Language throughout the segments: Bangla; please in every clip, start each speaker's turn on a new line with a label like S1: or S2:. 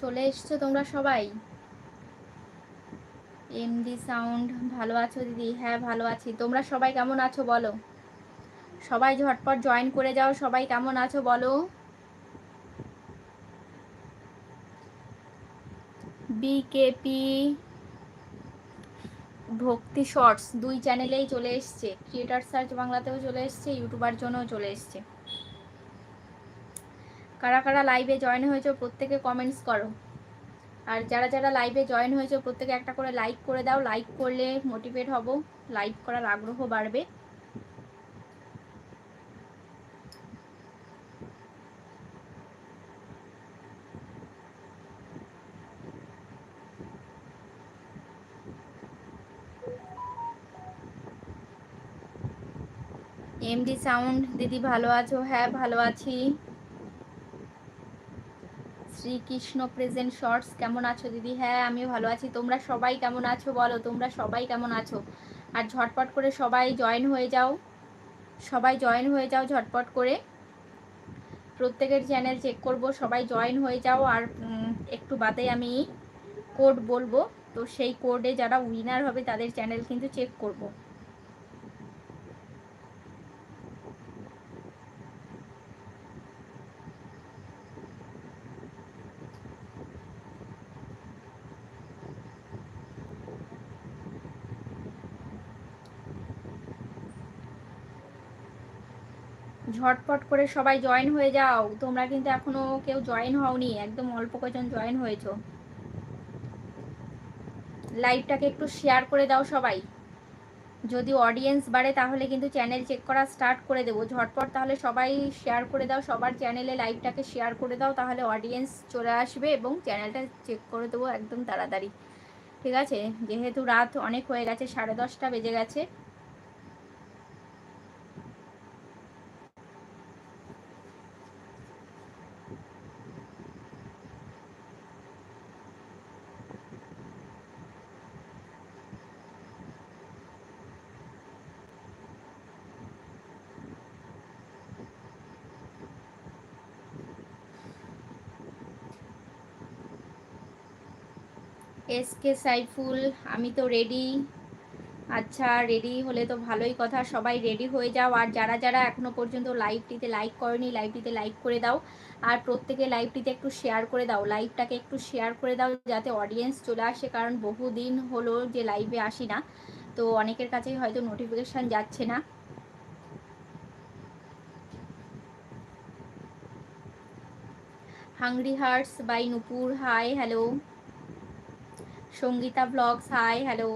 S1: চলে এসছো তোমরা সবাই? এমডি সাউন্ড ভালো আছো দিদি? হ্যাঁ ভালো আছি। তোমরা সবাই কেমন আছো বলো? সবাই ঝটপট জয়েন করে যাও, সবাই কেমন আছো বলো? বিকেপি ভক্তি শর্টস দুই চ্যানেলেই চলে এসছে। ক্রিয়েটার সার্চ বাংলাতেও চলে এসছে ইউটিউবার জন্যও চলে এসছে। কারা কারা লাইভে জয়েন হয়েছে প্রত্যেকে কমেন্টস করো। আর যারা যারা লাইভে জয়েন হয়েছে প্রত্যেকে একটা করে লাইক করে দাও। লাইক করলে মোটিভেট হব। লাইক করার আগ্রহ বাড়বে। এমডি সাউন্ড দিদি ভালো আছো? হ্যাঁ ভালো আছি। শ্রীকৃষ্ণ প্রেজেন্ট শর্টস কেমন আছো দিদি? হ্যাঁ আমিও ভালো আছি। তোমরা সবাই কেমন আছো বলো? তোমরা সবাই কেমন আছো? আর ঝটপট করে সবাই জয়েন হয়ে যাও। সবাই জয়েন হয়ে যাও ঝটপট করে। প্রত্যেকের চ্যানেল চেক করব, সবাই জয়েন হয়ে যাও। আর একটু বাদে আমি কোড বলব। তো সেই কোডে যারা উইনার হবে, তাদের চ্যানেল কিন্তু চেক করব। ঝটপট করে সবাই জয়েন হয়ে যাও। তোমরা কিন্তু এখনও কেউ জয়েন হওনি, একদম অল্প কজন জয়েন হয়েছো। লাইভটাকে একটু শেয়ার করে দাও সবাই। যদি অডিয়েন্স বাড়ে তাহলে কিন্তু চ্যানেল চেক করা স্টার্ট করে দেবো। ঝটপট তাহলে সবাই শেয়ার করে দাও, সবার চ্যানেলে লাইভটাকে শেয়ার করে দাও, তাহলে অডিয়েন্স চলে আসবে এবং চ্যানেলটা চেক করে দেবো একদম তাড়াতাড়ি। ঠিক আছে? যেহেতু রাত অনেক হয়ে গেছে, সাড়ে দশটা বেজে গেছে। এস কে সাইফুল আমি তো রেডি আচ্ছা রেডি হলে তো ভালোই কথা, সবাই রেডি হয়ে যাও। আর যারা যারা এখনও পর্যন্ত লাইভটিতে লাইক করেনি লাইভটিতে লাইক করে দাও। আর প্রত্যেকে লাইভটিতে একটু শেয়ার করে দাও লাইভটাকে একটু শেয়ার করে দাও, যাতে অডিয়েন্স চলে আসে। কারণ বহুদিন হলো যে লাইভে আসি না, তো অনেকের কাছেই হয়তো নোটিফিকেশান যাচ্ছে না। Hungry hearts by Nupur hi hello Sangeeta blogs hi hello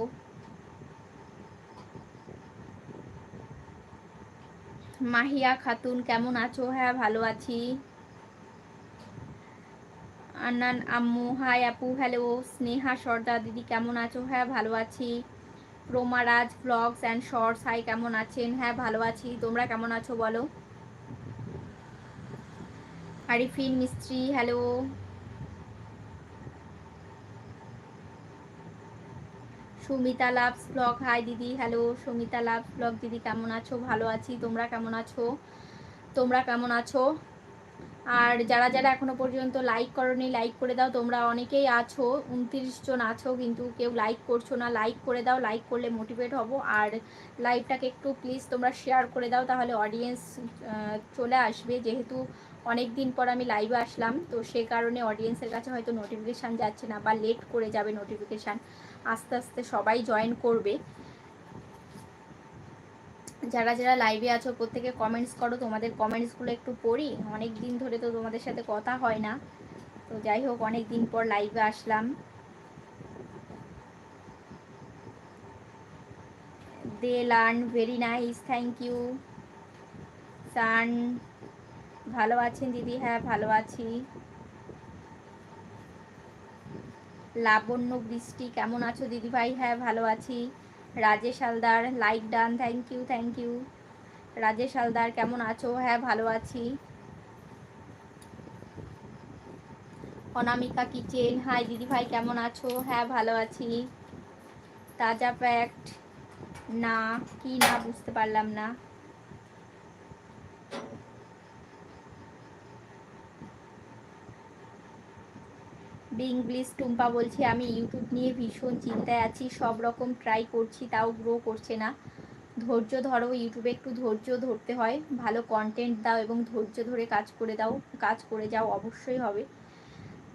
S1: Mahiya Khatun, কেমন আছো? হ্যাঁ ভালো আছি। আন্নান আম্মু হাই আপু হ্যালো স্নেহা সর্দার দিদি, কেমন আছো? হ্যাঁ ভালো আছি। Pramaraj blogs and shorts hi কেমন আছেন? হ্যাঁ ভালো আছি। তোমরা কেমন আছো বলো? Arifin Mistry hello Sumita loves blog hi দিদি হ্যালো সুমিতা লাভস ব্লগ দিদি, কেমন আছো? ভালো আছি। তোমরা কেমন আছো? তোমরা কেমন আছো? আর যারা যারা এখনও পর্যন্ত লাইক করনি লাইক করে দাও। তোমরা অনেকেই আছো, উনত্রিশ জন আছো, কিন্তু কেউ লাইক করছ না। লাইক করে দাও লাইক করলে মোটিভেট হব। আর লাইভটাকে একটু প্লিজ তোমরা শেয়ার করে দাও, তাহলে অডিয়েন্স চলে আসবে। যেহেতু অনেক দিন পর আমি লাইভে আসলাম, তো সে কারণে অডিয়েন্সের কাছে হয়তো নোটিফিকেশান যাচ্ছে না, বা লেট করে যাবে নোটিফিকেশান আস্তে আস্তে সবাই জয়েন করবে। যারা যারা লাইভে আছো, প্রত্যেকে কমেন্টস করো। তোমাদের কমেন্টসগুলো একটু পড়ি। অনেক দিন ধরে তো তোমাদের সাথে কথা হয় না। তো যাই হোক অনেক দিন পর লাইভে আসলাম। The learn, very nice thank you Sun, ভালো আছেন দিদি? হ্যাঁ ভালো আছি। লাবণ্য, বৃষ্টি, কেমন আছো দিদি ভাই হ্যাঁ ভালো আছি। Rajesh Haldar like done thank you thank you Rajesh Haldar, কেমন আছো? হ্যাঁ ভালো আছি। অনামিকা কিচেন হাই দিদি ভাই কেমন আছো? হ্যাঁ ভালো আছি। তাজা প্যাক্ট না, কি না বুঝতে পারলাম না। বিং টুম্পা বলছি, আমি ইউটিউব নিয়ে ভীষণ চিন্তায় আছি, সব রকম ট্রাই করছি, তাও গ্রো করছে না। ধৈর্য ধরো ইউটিউবে একটু ধৈর্য ধরতে হয়, ভালো কন্টেন্ট দাও এবং ধৈর্য ধরে কাজ করে দাও, কাজ করে যাও, অবশ্যই হবে।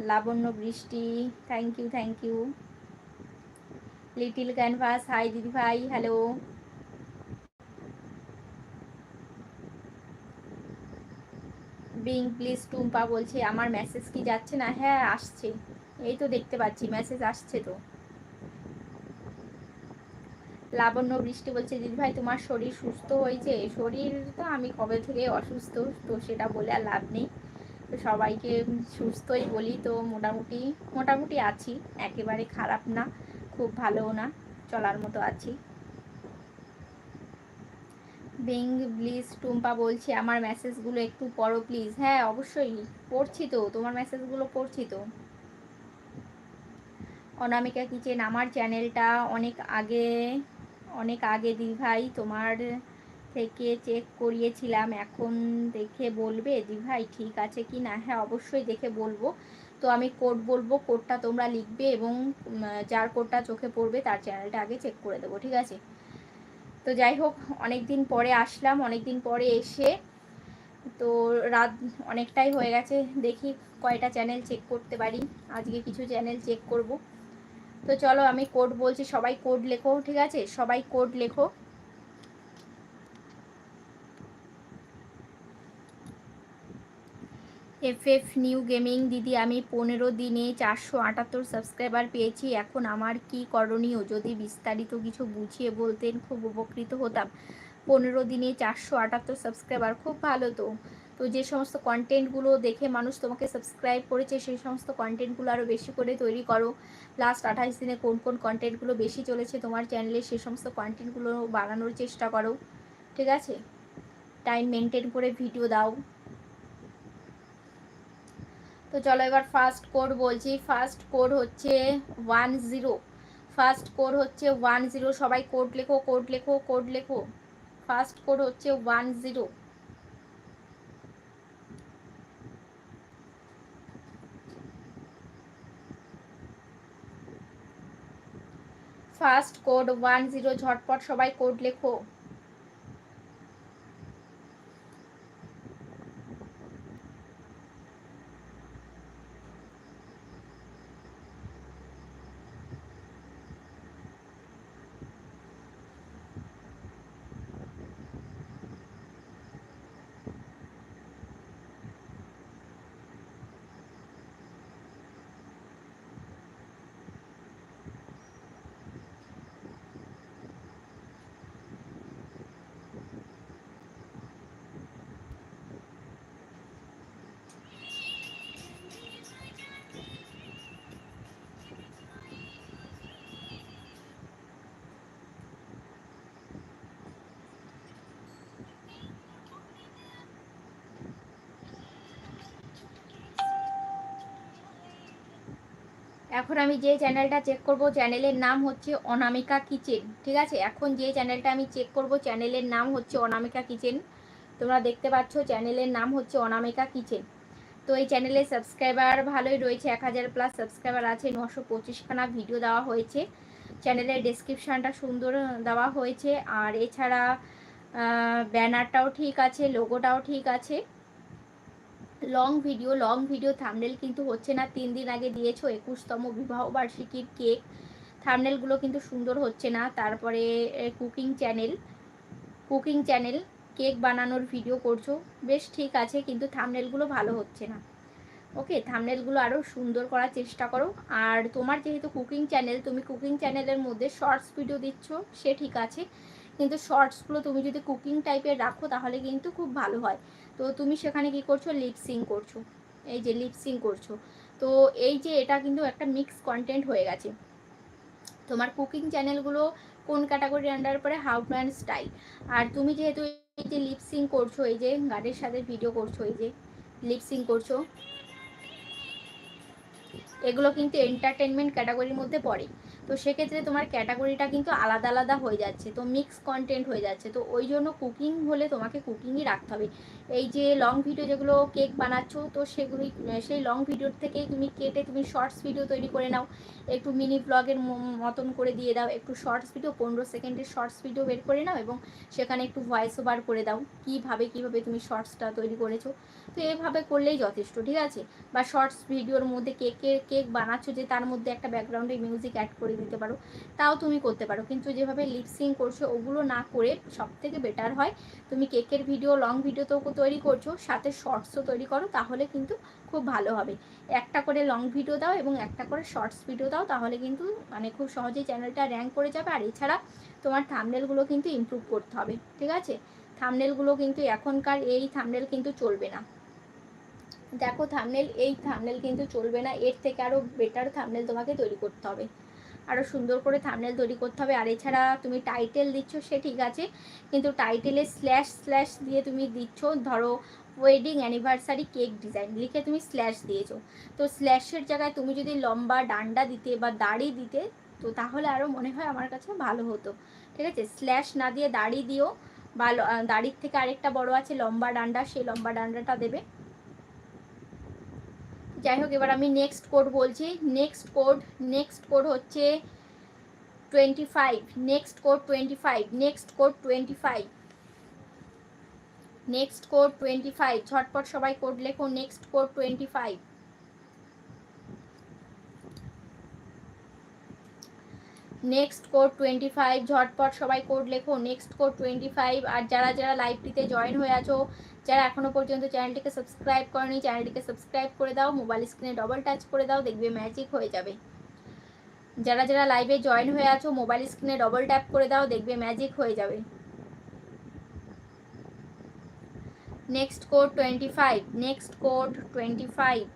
S1: Labanya Brishti thank you thank you little canvas hi দিদি ভাই হ্যালো বিং প্লিজ টুম্পা বলছে, আমার মেসেজ কি যাচ্ছে না? হ্যাঁ আসছে। এই তো দেখতে পাচ্ছি মেসেজ আসছে তো। লাবণ্য বৃষ্টি বলছে, দিদি ভাই, তোমার শরীর সুস্থ হয়েছে? শরীর তো আমি কবে থেকে অসুস্থ? তো সেটা বলে আর লাভ নেই। তো সবাইকে সুস্থই বলি তো, মোটামুটি মোটামুটি আছি। একেবারে খারাপ না, খুব ভালোও না, চলার মতো আছি। বিং ব্লিজ টুম্পা বলছে, আমার মেসেজগুলো একটু পড়ো প্লিজ হ্যাঁ অবশ্যই, পড়ছি তো, তোমার মেসেজগুলো পড়ছি তো। অনামিকা কিচেন আমার চ্যানেলটা অনেক আগে অনেক আগে দি ভাই তোমার থেকে চেক করিয়েছিলাম, এখন দেখে বলবে দি ভাই ঠিক আছে কি না? হ্যাঁ অবশ্যই দেখে বলব। তো আমি কোড বলব কোডটা তোমরা লিখবে এবং যার কোডটা চোখে পড়বে, তার চ্যানেলটা আগে চেক করে দেবো, ঠিক আছে? তো যাই হোক অনেক দিন পরে আসলাম অনেক দিন পরে এসে তো রাত অনেকটাই হয়ে গেছে, দেখি কয়টা চ্যানেল চেক করতে পারি, আজকে কিছু চ্যানেল চেক করব। তো চলো আমি কোড বলছি, সবাই কোড লেখো, ঠিক আছে? সবাই কোড লেখো। এফ এফ নিউ গেমিং, দিদি আমি পনেরো দিনে চারশো আটাত্তর সাবস্ক্রাইবার পেয়েছি, এখন আমার কি করণীয়? যদি বিস্তারিত কিছু বুঝিয়ে বলতেন, খুব উপকৃত হতাম। পনেরো দিনে চারশো আটাত্তর সাবস্ক্রাইবার, খুব ভালো তো। তো যে সমস্ত কন্টেন্টগুলো দেখে মানুষ তোমাকে সাবস্ক্রাইব করেছে, সেই সমস্ত কন্টেন্টগুলো আরও বেশি করে তৈরি করো। লাস্ট আঠাশ দিনে কোন কোন কন্টেন্টগুলো বেশি চলেছে তোমার চ্যানেলে, সেই সমস্ত কন্টেন্টগুলো বানানোর চেষ্টা করো। ঠিক আছে? টাইম মেনটেন করে ভিডিও দাও। তো চলো এবার ফার্স্ট কোড বলছি। ফার্স্ট কোড হচ্ছে ওয়ান জিরো ফার্স্ট কোড হচ্ছে ওয়ান জিরো সবাই কোড লেখো কোড লেখো কোড লেখো। ফার্স্ট কোড হচ্ছে one zero first code one zero ঝটপট সবাই কোড লেখো। এখন আমি যে চ্যানেলটা চেক করব চ্যানেলের নাম হচ্ছে অনামিকা কিচেন, ঠিক আছে? এখন যে চ্যানেলটা আমি চেক করব চ্যানেলের নাম হচ্ছে অনামিকা কিচেন। তোমরা দেখতে পাচ্ছ চ্যানেলের নাম হচ্ছে অনামিকা কিচেন। তো এই চ্যানেলের সাবস্ক্রাইবার ভালোই রয়েছে, এক হাজার প্লাস সাবস্ক্রাইবার আছে, নশো পঁচিশখানা ভিডিও দেওয়া হয়েছে। চ্যানেলের ডেসক্রিপশানটা সুন্দর দেওয়া হয়েছে। আর এছাড়া ব্যানারটাও ঠিক আছে লোগোটাও ঠিক আছে। Long video long video thumbnail কিন্তু হচ্ছে না। তিন দিন আগে দিয়েছ একুশতম বিবাহ বার্ষিকীর কেক থামনেলগুলো কিন্তু সুন্দর হচ্ছে না। তারপরে cooking channel cooking channel cake বানানোর ভিডিও করছ। বেশ ঠিক আছে, কিন্তু থামনেলগুলো ভালো হচ্ছে না। ওকে থামনেলগুলো আরও সুন্দর করার চেষ্টা করো। আর তোমার যেহেতু কুকিং চ্যানেল তুমি কুকিং চ্যানেলের মধ্যে শর্টস ভিডিও দিচ্ছ, সে ঠিক আছে। কিন্তু শর্টসগুলো তুমি যদি কুকিং টাইপের রাখো, তাহলে কিন্তু খুব ভালো হয়। তো তুমি সেখানে কি করছ? লিপসিং করছ। এই যে লিপসিং করছ। তো এই যে এটা কিন্তু একটা মিক্স কন্টেন্ট হয়ে গেছে। তোমার কুকিং চ্যানেলগুলো কোন ক্যাটাগরির আন্ডার পরে হাউ টু অ্যান্ড স্টাইল আর তুমি যেহেতু এই যে লিপসিং করছ, এই যে গানের সাথে ভিডিও করছ, এই যে লিপসিং করছ, এগুলো কিন্তু এন্টারটেনমেন্ট ক্যাটাগরির মধ্যে পড়ে। তো সেক্ষেত্রে তোমার ক্যাটাগরিটা কিন্তু আলাদা আলাদা হয়ে যাচ্ছে, তো মিক্স কন্টেন্ট হয়ে যাচ্ছে, তো ওই জন্য কুকিং হলে তোমাকে কুকিংই রাখতে হবে। এই যে লং ভিডিও যেগুলো কেক বানাচ্ছ, তো সেগুলি সেই লং ভিডিওর থেকে তুমি কেটে তুমি শর্টস ভিডিও তৈরি করে নাও। একটু মিনি ব্লগের মতন করে দিয়ে দাও। একটু শর্টস ভিডিও পনেরো সেকেন্ডের শর্টস ভিডিও বের করে নাও এবং সেখানে একটু ভয়েস ওভার করে দাও। কীভাবে কীভাবে তুমি শর্টসটা তৈরি করেছ? তো এভাবে করলেই যথেষ্ট, ঠিক আছে? বা শর্টস ভিডিওর মধ্যে কেকের কেক বানাচ্ছ যে তার মধ্যে একটা ব্যাকগ্রাউন্ডে মিউজিক অ্যাড করে দিতে পারো, তাও তুমি করতে পারো। কিন্তু যেভাবে লিপসিং করছ, ওগুলো না করে সব থেকে বেটার হয়, তুমি কেকের ভিডিও লং ভিডিও তো তৈরি করছ, সাথে শর্টসও তৈরি করো, তাহলে কিন্তু খুব ভালো হবে। একটা করে লং ভিডিও দাও এবং একটা করে শর্টস ভিডিও দাও, তাহলে কিন্তু মানে খুব সহজেই চ্যানেলটা র্যাঙ্ক করে যাবে। আর এছাড়া তোমার থামনেলগুলো কিন্তু ইমপ্রুভ করতে হবে, ঠিক আছে? থামনেলগুলো কিন্তু এখনকার এই থামনেল কিন্তু চলবে না। দেখো থামনেল এই থামনেল কিন্তু চলবে না, এর থেকে আরও বেটার থামনেল তোমাকে তৈরি করতে হবে। আরও সুন্দর করে থামনেল তৈরি করতে হবে। আর এছাড়া তুমি টাইটেল দিচ্ছ, সে ঠিক আছে, কিন্তু টাইটেলে স্ল্যাশ স্ল্যাশ দিয়ে তুমি দিচ্ছ। ধরো ওয়েডিং অ্যানিভার্সারি কেক ডিজাইন লিখে তুমি স্ল্যাশ দিয়েছ। তো স্ল্যাশের জায়গায় তুমি যদি লম্বা ডান্ডা দিতে বা দাড়ি দিতে, তো তাহলে আরও মনে হয় আমার কাছে ভালো হতো। ঠিক আছে? স্ল্যাশ না দিয়ে দাড়ি দিও বা দাড়ির থেকে আরেকটা বড় আছে, লম্বা ডান্ডা, সেই লম্বা ডান্ডাটা দেবে। যাই হোক, এবার আমি নেক্সট কোড বলছি। নেক্সট কোড নেক্সট কোড হচ্ছে twenty five next code twenty five next code twenty five next code twenty five. ঝটপট সবাই কোড লেখো, next code twenty five. Next code twenty five, ঝটপট সবাই কোড লেখো, নেক্সট কোড টোয়েন্টি ফাইভ। আর যারা যারা লাইভটিতে জয়েন হয়ে আছো, যারা এখনও পর্যন্ত চ্যানেলটিকে সাবস্ক্রাইব করেনি, চ্যানেলটিকে সাবস্ক্রাইব করে দাও, মোবাইল স্ক্রিনে ডবল টাচ করে দাও, দেখবে ম্যাজিক হয়ে যাবে। যারা যারা লাইভে জয়েন হয়ে আছো, মোবাইল স্ক্রিনে ডবল ট্যাপ করে দাও, দেখবে ম্যাজিক হয়ে যাবে। next code 25 next code 25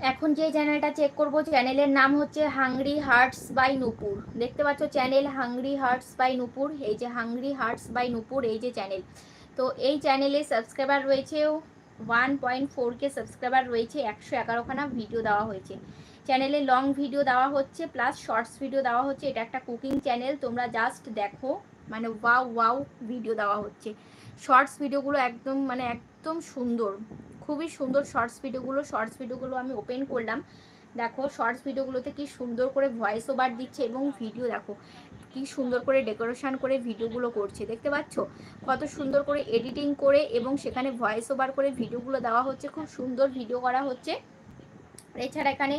S1: এখন যে চ্যানেলটা চেক করব চ্যানেলের নাম হচ্ছে হাংরি হার্টস বাই নূপুর দেখতে পাচ্ছ channel hungry hearts by Nupur এই যে হাংরি হার্টস বাই নূপুর এই যে চ্যানেল তো এই চ্যানেলে সাবস্ক্রাইবার রয়েছে one point four K subscriber রয়েছে, একশো এগারোখানা ভিডিও দেওয়া হয়েছে। চ্যানেলে লং ভিডিও দেওয়া হচ্ছে প্লাস শর্টস ভিডিও দেওয়া হচ্ছে, এটা একটা কুকিং চ্যানেল তোমরা জাস্ট দেখো মানে ওয়াও ওয়াও ভিডিও দেওয়া হচ্ছে। শর্টস ভিডিওগুলো একদম মানে একদম সুন্দর। খুবই সুন্দর শর্টস ভিডিওগুলো শর্টস ভিডিওগুলো আমি ওপেন করলাম। দেখো শর্টস ভিডিওগুলোতে কি সুন্দর করে ভয়েস ওভার দিচ্ছে এবং ভিডিও দেখো, কি সুন্দর করে ডেকোরেশন করে ভিডিওগুলো করছে, দেখতে পাচ্ছ? কত সুন্দর করে এডিটিং করে এবং সেখানে ভয়েস ওভার করে ভিডিওগুলো দেওয়া হচ্ছে, খুব সুন্দর ভিডিও করা হচ্ছে। এছাড়া এখানে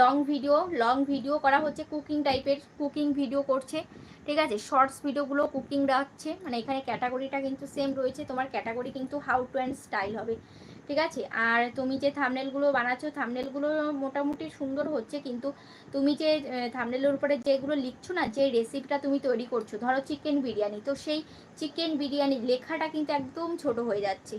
S1: লং ভিডিও লং ভিডিও করা হচ্ছে কুকিং টাইপের কুকিং ভিডিও করছে, ঠিক আছে? শর্টস ভিডিওগুলো কুকিং রাখছে মানে এখানে ক্যাটাগরিটা কিন্তু সেম রয়েছে, তোমার ক্যাটাগরি কিন্তু হাউ টু অ্যান্ড স্টাইল হবে। ঠিক আছে? আর তুমি যে থামনেলগুলো বানাচ্ছো থামনেলগুলো মোটামুটি সুন্দর হচ্ছে, কিন্তু তুমি যে থামনেলের উপরে যেগুলো লিখছো না, যে রেসিপিটা তুমি তৈরি করছ, ধরো চিকেন বিরিয়ানি, তো সেই চিকেন বিরিয়ানি লেখাটা কিন্তু একদম ছোট হয়ে যাচ্ছে।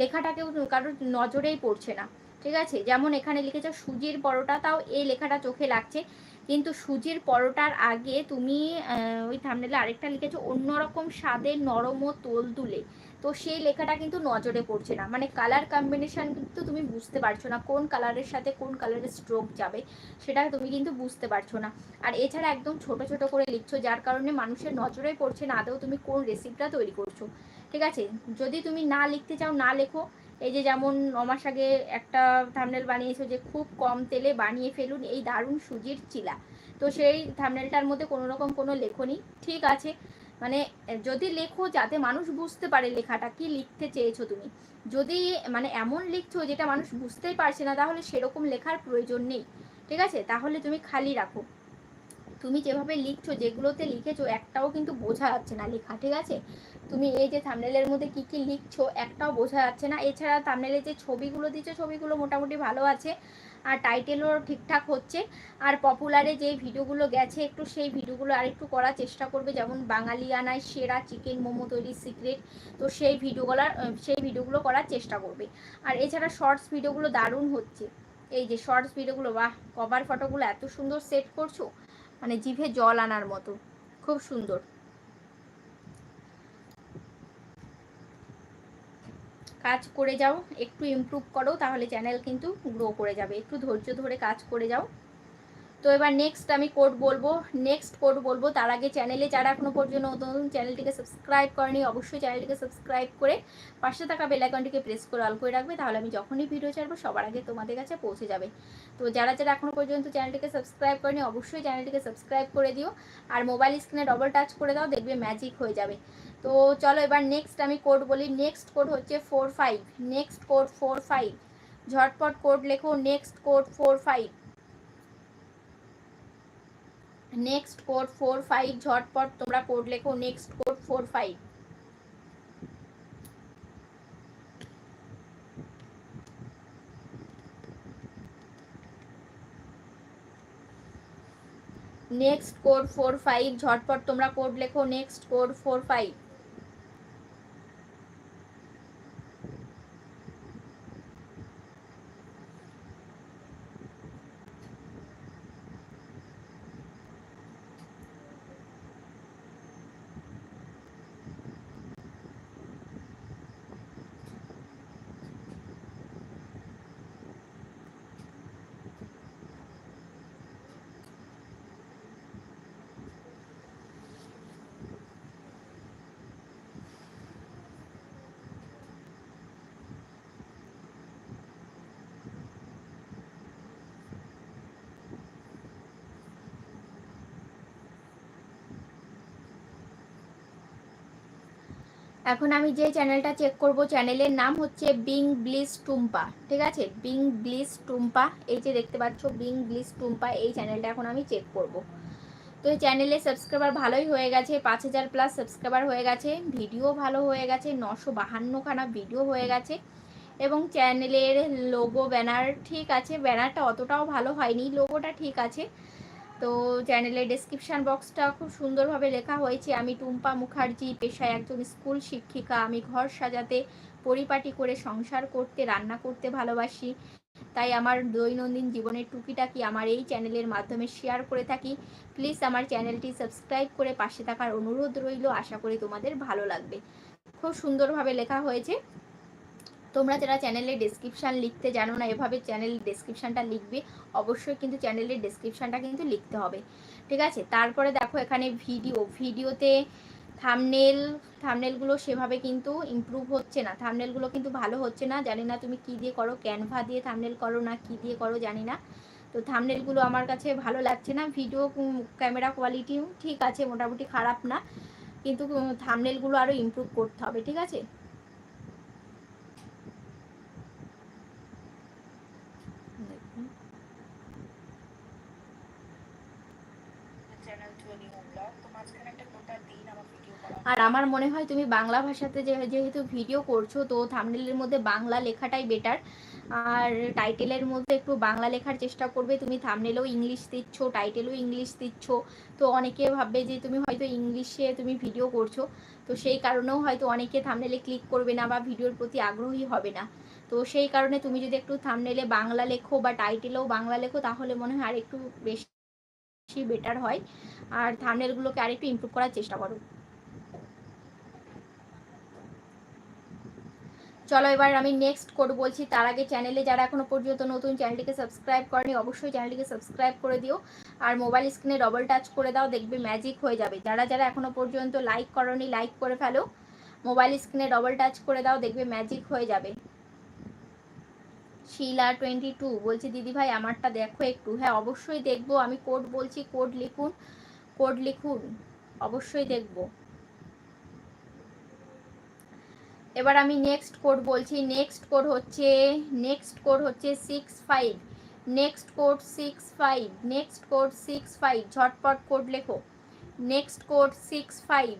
S1: লেখাটাকেও কারোর নজরেই পড়ছে না, ঠিক আছে? যেমন এখানে লিখেছো, সুজির পরোটা, তাও এই লেখাটা চোখে লাগছে, কিন্তু সুজির পরোটার আগে তুমি ওই থামনেলে আরেকটা লিখেছো, অন্যরকম স্বাদের নরম ও তোল তুলে তো সেই লেখাটা কিন্তু নজরে পড়ছে না। মানে কালার কম্বিনেশান কিন্তু তুমি বুঝতে পারছ না কোন কালারের সাথে কোন কালারের স্ট্রোক যাবে, সেটা তুমি কিন্তু বুঝতে পারছ না। আর এছাড়া একদম ছোট ছোট করে লিখছো, যার কারণে মানুষের নজরে পড়ছে না, আদৌ তুমি কোন রেসিপিটা তৈরি করছ। ঠিক আছে? যদি তুমি না লিখতে চাও, না লেখো। এই যে যেমন নমাস আগে একটা থামনেল বানিয়েছো যে, খুব কম তেলে বানিয়ে ফেলুন এই দারুণ সুজির চিলা। তো সেই থামনেলটার মধ্যে কোনো রকম কোনো লেখনি ঠিক আছে? মানে যদি লেখো যাতে মানুষ বুঝতে পারে লেখাটা, কি লিখতে চেয়েছো তুমি? যদি মানে এমন লিখছো যেটা মানুষ বুঝতেই পারছে না, তাহলে সেরকম লেখার প্রয়োজন নেই, ঠিক আছে? তাহলে তুমি খালি রাখো। তুমি যেভাবে লিখছো, যেগুলোতে লিখেছো, একটাও কিন্তু বোঝা যাচ্ছে না লেখা, ঠিক আছে? তুমি এই যে থামনেলের মধ্যে কি কি লিখছো, একটাও বোঝা যাচ্ছে না। এছাড়া থামনেলের যে ছবিগুলো দিচ্ছ ছবিগুলো মোটামুটি ভালো আছে। আর টাইটেলও ঠিকঠাক হচ্ছে। আর পপুলারে যে ভিডিওগুলো গেছে, একটু সেই ভিডিওগুলো আর একটু করার চেষ্টা করবে। যেমন বাঙালিয়ানায় সেরা চিকেন মোমো তৈরির সিক্রেট তো সেই ভিডিওগুলো সেই ভিডিওগুলো করার চেষ্টা করবে। আর এছাড়া শর্টস ভিডিওগুলো দারুণ হচ্ছে। এই যে শর্টস ভিডিওগুলো, বাহ! কভার ফটোগুলো এত সুন্দর সেট করছ মানে জিভে জল আনার মতো। খুব সুন্দর। কাজ করে যাও, একটু ইমপ্রুভ করো, তাহলে চ্যানেল কিন্তু গ্রো করে যাবে। একটু ধৈর্য ধরে কাজ করে যাও। তো এবার নেক্সট আমি কোড বলব। নেক্সট কোড বলব, তার আগে চ্যানেলে যারা এখনও পর্যন্ত নতুন চ্যানেলটিকে সাবস্ক্রাইব করেনি, অবশ্যই চ্যানেলটিকে সাবস্ক্রাইব করে পাশে থাকা বেল আইকনটিকে প্রেস করে অল করে রাখবে, তাহলে আমি যখনই ভিডিও ছাড়বো, সবার আগে তোমাদের কাছে পৌঁছে যাবে। তো যারা যারা এখনও পর্যন্ত চ্যানেলটিকে সাবস্ক্রাইব করেনি, অবশ্যই চ্যানেলটিকে সাবস্ক্রাইব করে দিও। আর মোবাইল স্ক্রিনে ডবল টাচ করে দাও, দেখবে ম্যাজিক হয়ে যাবে। তো চলো এবার নেক্সট আমি কোড বলি। নেক্সট কোড হচ্ছে four five next code four five ঝটপট কোড লেখো। Next code four five next code four five ঝটপট তোমরা কোড লেখো। Next code four five next code four five ঝটপট তোমরা কোড লেখো। নেক্সট কোড ফোর ফাইভ এখন আমি যে চ্যানেলটা চেক করব চ্যানেলের নাম হচ্ছে বিং ব্লিস টুম্পা ঠিক আছে? বিং ব্লিস টুম্পা এই যে দেখতে পাচ্ছ বিং ব্লিস টুম্পা এই চ্যানেলটা এখন আমি চেক করব। তো এই চ্যানেলে সাবস্ক্রাইবার ভালোই হয়ে গেছে, পাঁচ হাজার প্লাস সাবস্ক্রাইবার হয়ে গেছে ভিডিও ভালো হয়ে গেছে, নশো বাহান্নখানা ভিডিও হয়ে গেছে, এবং চ্যানেলের লোগো ব্যানার ঠিক আছে? ব্যানারটা অতটাও ভালো হয়নি লোগোটা ঠিক আছে তো চ্যানেলের ডেসক্রিপশান বক্সটা খুব সুন্দরভাবে লেখা হয়েছে। আমি টুম্পা মুখার্জি, পেশায় একজন স্কুল শিক্ষিকা। আমি ঘর সাজাতে, পরিপাটি করে সংসার করতে, রান্না করতে ভালোবাসি। তাই আমার দৈনন্দিন জীবনের টুকিটাকি আমার এই চ্যানেলের মাধ্যমে শেয়ার করে থাকি। প্লিজ আমার চ্যানেলটি সাবস্ক্রাইব করে পাশে থাকার অনুরোধ রইল। আশা করি তোমাদের ভালো লাগবে। খুব সুন্দরভাবে লেখা হয়েছে। তোমরা যারা চ্যানেলের ডেসক্রিপশান লিখতে জানো না, এভাবে চ্যানেলের ডেসক্রিপশানটা লিখবে, অবশ্যই কিন্তু চ্যানেলের ডেসক্রিপশানটা কিন্তু লিখতে হবে। ঠিক আছে? তারপরে দেখো এখানে ভিডিও ভিডিওতে থামনেল থামনেলগুলো সেভাবে কিন্তু ইমপ্রুভ হচ্ছে না। থামনেলগুলো কিন্তু ভালো হচ্ছে না। জানি না তুমি কি দিয়ে করো ক্যানভা দিয়ে থামনেল করো না কি দিয়ে করো, জানি না। তো থামনেলগুলো আমার কাছে ভালো লাগছে না। ভিডিও ক্যামেরা কোয়ালিটিও ঠিক আছে, মোটামুটি খারাপ না। কিন্তু থামনেলগুলো আরও ইমপ্রুভ করতে হবে। ঠিক আছে? আর আমার মনে হয় তুমি বাংলা ভাষাতে যেহেতু ভিডিও করছ, তো থামনেলের মধ্যে বাংলা লেখাটাই বেটার আর টাইটেলের মধ্যে একটু বাংলা লেখার চেষ্টা করবে। তুমি থামনেলেও ইংলিশ দিচ্ছ টাইটেলও ইংলিশ দিচ্ছ। তো অনেকে ভাববে যে, তুমি হয়তো ইংলিশে তুমি ভিডিও করছ। তো সেই কারণেও হয়তো অনেকে থামনেলে ক্লিক করবে না বা ভিডিওর প্রতি আগ্রহী হবে না। তো সেই কারণে তুমি যদি একটু থামনেলে বাংলা লেখো বা টাইটেলেও বাংলা লেখো, তাহলে মনে হয় আর একটু বেশি বেটার হয়। আর থামনেলগুলোকে আরেকটু ইমপ্রুভ করার চেষ্টা করো। চলো এবার আমি নেক্সট কোড বলছি। তার আগে চ্যানেলে যারা এখনও পর্যন্ত নতুন চ্যানেলটিকে সাবস্ক্রাইব করেনি, অবশ্যই চ্যানেলটিকে সাবস্ক্রাইব করে দিও। আর মোবাইল স্ক্রিনে ডবল টাচ করে দাও, দেখবে ম্যাজিক হয়ে যাবে। যারা যারা এখনও পর্যন্ত লাইক করনি লাইক করে ফেলো। মোবাইল স্ক্রিনে ডবল টাচ করে দাও, দেখবে ম্যাজিক হয়ে যাবে। শিলা টোয়েন্টি টু বলছি, দিদি ভাই, আমারটা দেখো একটু। হ্যাঁ অবশ্যই দেখব। আমি কোড বলছি কোড লিখুন কোড লিখুন। অবশ্যই দেখব। এবার আমি নেক্সট কোড বলছি নেক্সট কোড হচ্ছে নেক্সট কোড হচ্ছে six five next code six five next code six five ঝটপট কোড লেখো next code six five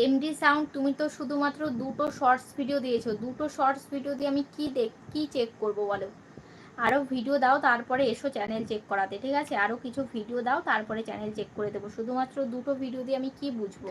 S1: MD sound তুমি তো শুধুমাত্র দুটো শর্টস ভিডিও দিয়েছ। দুটো শর্টস ভিডিও দিয়ে আমি কি দেখ, কি চেক করব বলো? আরও ভিডিও দাও, তারপরে এসো চ্যানেল চেক করাতে, ঠিক আছে? আরও কিছু ভিডিও দাও, তারপরে চ্যানেল চেক করে দেবো। শুধুমাত্র দুটো ভিডিও দিয়ে আমি কি বুঝব?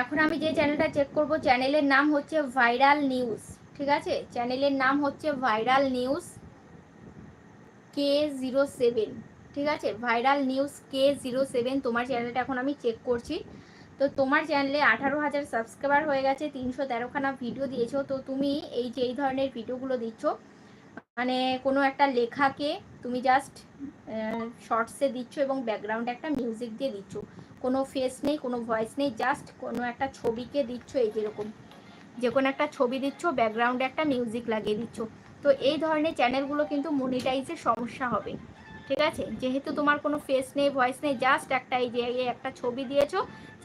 S1: এখন আমি যে চ্যানেলটা চেক করব চ্যানেলের নাম হচ্ছে ভাইরাল নিউজ ঠিক আছে? চ্যানেলের নাম হচ্ছে viral news K zero seven ঠিক আছে? Viral news K zero seven তোমার চ্যানেলটা এখন আমি চেক করছি। তো তোমার চ্যানেলে আঠারো হাজার সাবস্ক্রাইবার হয়ে গেছে, তিনশো তেরোখানা ভিডিও দিয়েছ, তো তুমি এই যে এই ধরনের ভিডিওগুলো দিচ্ছ মানে কোনো একটা লেখাকে তুমি জাস্ট শর্টসে দিচ্ছ এবং ব্যাকগ্রাউন্ডে একটা মিউজিক দিয়ে দিচ্ছ। কোনো ফেস নেই, কোনো ভয়েস নেই জাস্ট কোনো একটা ছবিকে দিচ্ছ এই যেরকম। যে কোনো একটা ছবি দিচ্ছ ব্যাকগ্রাউন্ডে একটা মিউজিক লাগিয়ে দিচ্ছ। তো এই ধরনের চ্যানেলগুলো কিন্তু মনিটাইজের সমস্যা হবে। ঠিক আছে? যেহেতু তোমার কোনো ফেস নেই ভয়েস নেই জাস্ট একটা এই যে একটা ছবি দিয়েছ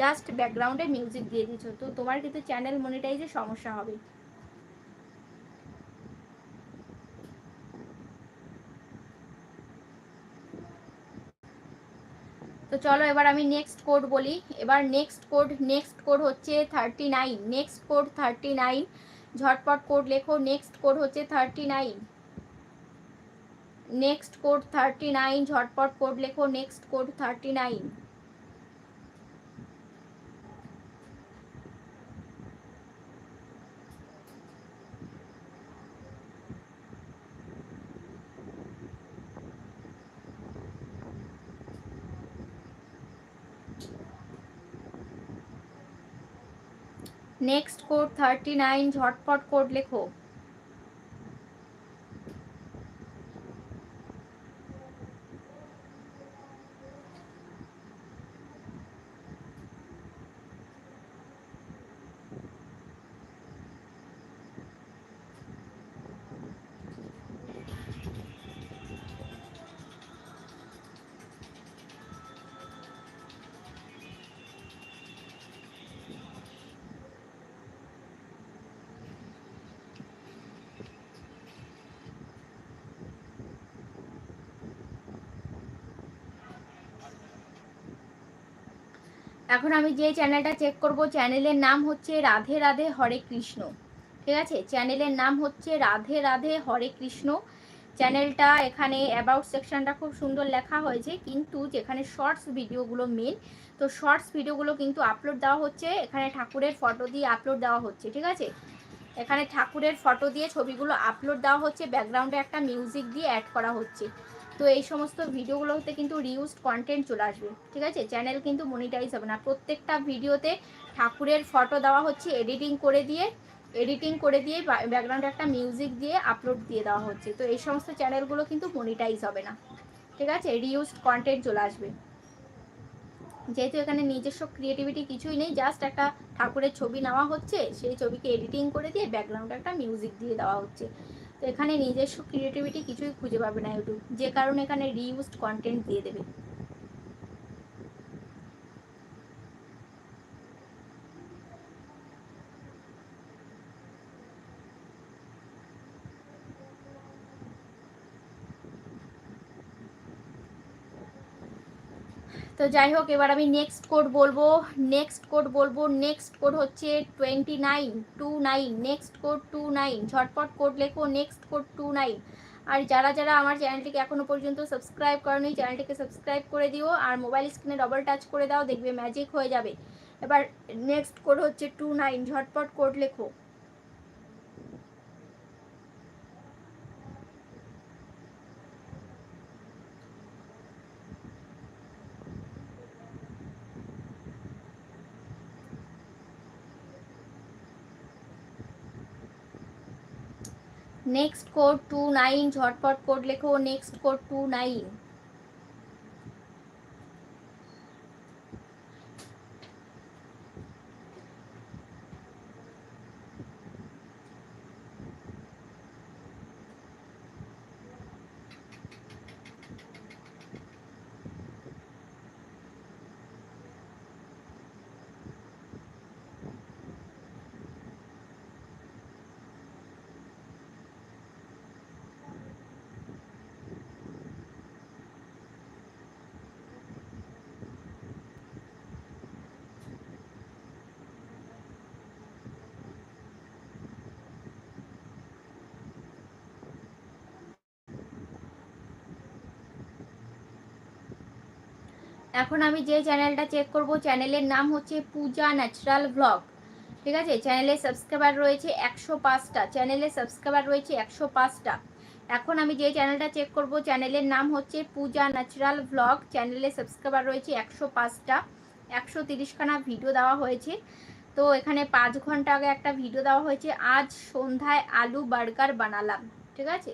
S1: জাস্ট ব্যাকগ্রাউন্ডে মিউজিক দিয়ে দিচ্ছ। তো তোমার কিন্তু চ্যানেল মনিটাইজের সমস্যা হবে। তো চলো এবার আমি নেক্সট কোড বলি। এবার নেক্সট কোড নেক্সট কোড হচ্ছে thirty nine next code thirty nine ঝটপট কোড লেখো। নেক্সট কোড হচ্ছে thirty nine next code thirty nine ঝটপট কোড লেখো। Next code thirty nine next code thirty nine ঝটপট কোড লেখো। এখন আমি যে চ্যানেলটা চেক করব চ্যানেলের নাম হচ্ছে রাধে রাধে হরে কৃষ্ণ। ঠিক আছে? চ্যানেলের নাম হচ্ছে রাধে রাধে হরে কৃষ্ণ। চ্যানেলটা এখানে অ্যাবাউট সেকশনটা খুব সুন্দর লেখা হয়েছে, কিন্তু যেখানে শর্টস ভিডিওগুলো মেন তো শর্টস ভিডিওগুলো কিন্তু আপলোড দেওয়া হচ্ছে। এখানে ঠাকুরের ফটো দিয়ে আপলোড দেওয়া হচ্ছে, ঠিক আছে? এখানে ঠাকুরের ফটো দিয়ে ছবিগুলো আপলোড দেওয়া হচ্ছে। ব্যাকগ্রাউন্ডে একটা মিউজিক দিয়ে অ্যাড করা হচ্ছে। তো এই সমস্ত ভিডিওগুলোতে কিন্তু রিউজড কন্টেন্ট চলে আসবে, ঠিক আছে? চ্যানেল কিন্তু মনিটাইজ হবে না। প্রত্যেকটা ভিডিওতে ঠাকুরের ফটো দেওয়া হচ্ছে এডিটিং করে দিয়ে এডিটিং করে দিয়ে ব্যাকগ্রাউন্ডে একটা মিউজিক দিয়ে আপলোড দিয়ে দেওয়া হচ্ছে। তো এই সমস্ত চ্যানেলগুলো কিন্তু মনিটাইজ হবে না, ঠিক আছে? রিউজড কন্টেন্ট চলে আসবে। যেহেতু এখানে নিজস্ব ক্রিয়েটিভিটি কিছুই নেই জাস্ট একটা ঠাকুরের ছবি নেওয়া হচ্ছে, সেই ছবিকে এডিটিং করে দিয়ে ব্যাকগ্রাউন্ডে একটা মিউজিক দিয়ে দেওয়া হচ্ছে। তো এখানে নিজস্ব ক্রিয়েটিভিটি কিছুই খুঁজে পাবে না ইউটিউব যে কারণে এখানে রিউজড কন্টেন্ট দিয়ে দেবে। তো যাই হোক, এবার আমি নেক্সট কোড বলব নেক্সট কোড বলব নেক্সট কোড হচ্ছে twenty nine two nine next code two nine ঝটপট কোড লেখো নেক্সট কোড টু নাইন আর যারা যারা আমার চ্যানেলটিকে এখনও পর্যন্ত সাবস্ক্রাইব করেনি, চ্যানেলটিকে সাবস্ক্রাইব করে দিও, আর মোবাইল স্ক্রিনে ডবল টাচ করে দাও, দেখবে ম্যাজিক হয়ে যাবে। এবার নেক্সট কোড হচ্ছে টু নাইন ঝটপট কোড লেখো। নেক্সট কোড টু নাইন ঝটপট কোড লেখো নেক্সট কোড টু নাইন এখন আমি যে চ্যানেলটা চেক করব চ্যানেলের নাম হচ্ছে পূজা ন্যাচারাল ব্লগ ঠিক আছে? চ্যানেলে সাবস্ক্রাইবার রয়েছে একশো পাঁচটা। চ্যানেলে সাবস্ক্রাইবার রয়েছে একশো পাঁচটা। এখন আমি যে চ্যানেলটা চেক করব চ্যানেলের নাম হচ্ছে পূজা ন্যাচারাল ব্লগ চ্যানেলে সাবস্ক্রাইবার রয়েছে একশো পাঁচটা। একশো তিরিশখানা ভিডিও দেওয়া হয়েছে। তো এখানে পাঁচ ঘণ্টা আগে একটা ভিডিও দেওয়া হয়েছে। আজ সন্ধ্যায় আলু বার্গার বানালাম। ঠিক আছে?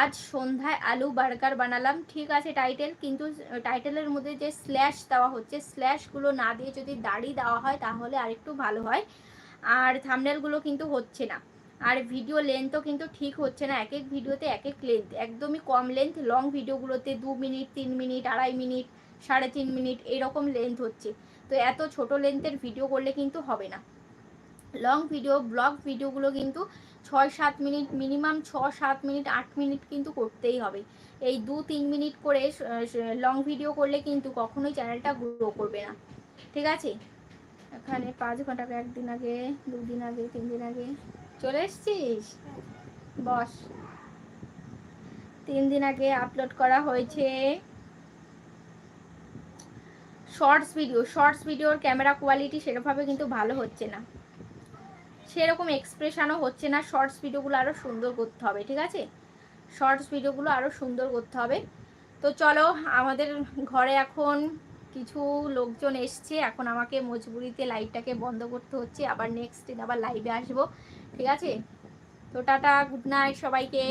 S1: আজ সন্ধ্যায় আলু বার্গার বানালাম। ঠিক আছে, টাইটেল, কিন্তু টাইটেলের মধ্যে যে স্ল্যাশ দেওয়া হচ্ছে, স্ল্যাশগুলো না দিয়ে যদি দাড়ি দেওয়া হয়, তাহলে আরেকটু ভালো হয়। আর থামনেলগুলো কিন্তু হচ্ছে না। আর ভিডিও লেন্থও কিন্তু ঠিক হচ্ছে না। এক এক ভিডিওতে এক এক লেন্থ একদমই কম লেন্থ লং ভিডিওগুলোতে দু মিনিট, তিন মিনিট, আড়াই মিনিট, সাড়ে তিন মিনিট, এরকম লেন্থ হচ্ছে। তো এত ছোট লেন্থের ভিডিও করলে কিন্তু হবে না। লং ভিডিও ব্লগ ভিডিওগুলো কিন্তু ছয় সাত মিনিট, মিনিমাম ছ সাত মিনিট, আট মিনিট কিন্তু করতেই হবে। এই দু তিন মিনিট করে লং ভিডিও করলে কিন্তু কখনোই চ্যানেলটা গ্রো করবে না। ঠিক আছে? এখানে পাঁচ ঘণ্টা একদিন আগে, দুদিন আগে তিন দিন আগে। চলে এসছিস? বস। তিন দিন আগে আপলোড করা হয়েছে শর্টস ভিডিও শর্টস ভিডিওর ক্যামেরা কোয়ালিটি সেরকমভাবে কিন্তু ভালো হচ্ছে না। সেরকম এক্সপ্রেশনও হচ্ছে না। শর্টস ভিডিওগুলো আরও সুন্দর করতে হবে, ঠিক আছে? শর্টস ভিডিওগুলো আরও সুন্দর করতে হবে। তো চলো, আমাদের ঘরে এখন কিছু লোকজন এসছে। এখন আমাকে মজবুরিতে লাইভটাকে বন্ধ করতে হচ্ছে। আবার নেক্সট দিন আবার লাইভে আসব, ঠিক আছে? তো টাটা গুড নাইট সবাইকে।